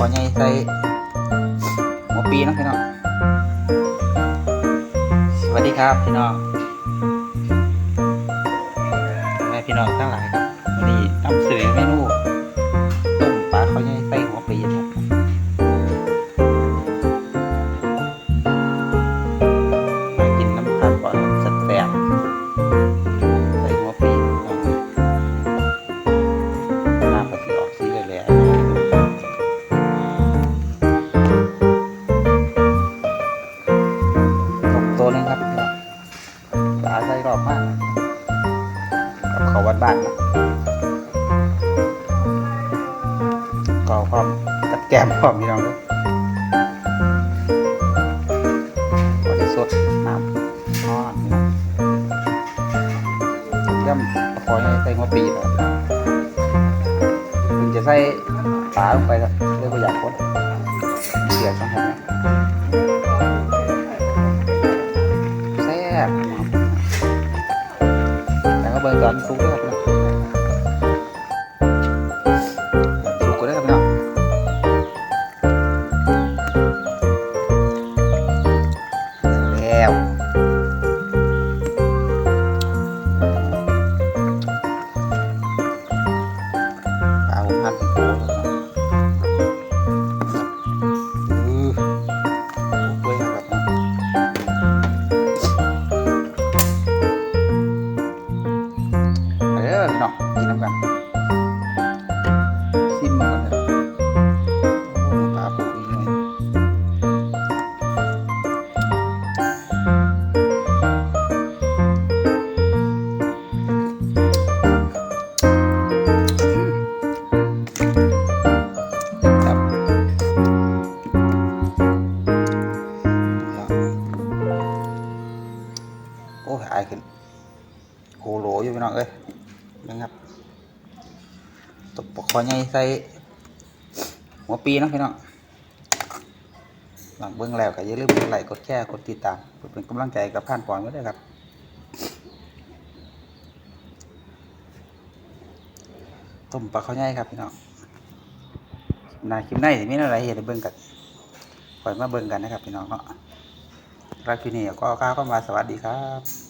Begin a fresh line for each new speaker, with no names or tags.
ขอใหญ่ใส่หัวปีเนาะพี่น้องสวัสดีครับพี่น้องแม่พี่น้องทั้งหลาย นึงครับปลาใส่รอบมากเขาวัดบ้านก็เอาความกับแก้มพร้อมพี่น้องด้วยพอที่สดน้ำนอนย่ำคอยให้ใส่หัวปีแล้วถึงจะใส่ปลาลงไปครับเรียกว่าอยากคนเสียบต้องทำน แต่ก็เบิ่ ออพี่น้องกินน้ำกันซิมมันกันเถอะโอ้ปลาปูอีกหน่อยครับโอ้ยอายขึ้นโคโหลอยู่พี่น้องเอ้ย นะครับตบปกคอใหญ่ใส่หัวปีนะพี่น้องหลังเบื้องแล้วก็อย่าลืมกดไลค์กดแชร์กดติดตามเพื่อเป็นกำลังใจกับผ่านปอนไว้ด้วยครับต้มปลาข้าวใหญ่ครับพี่น้องนาคลิปในสิมีอะไรเห็นให้เบิ่งกันคอยมาเบิ่งกันนะครับพี่น้องเนาะรักพี่นี่ก็ก้าวเข้ามาสวัสดีครับ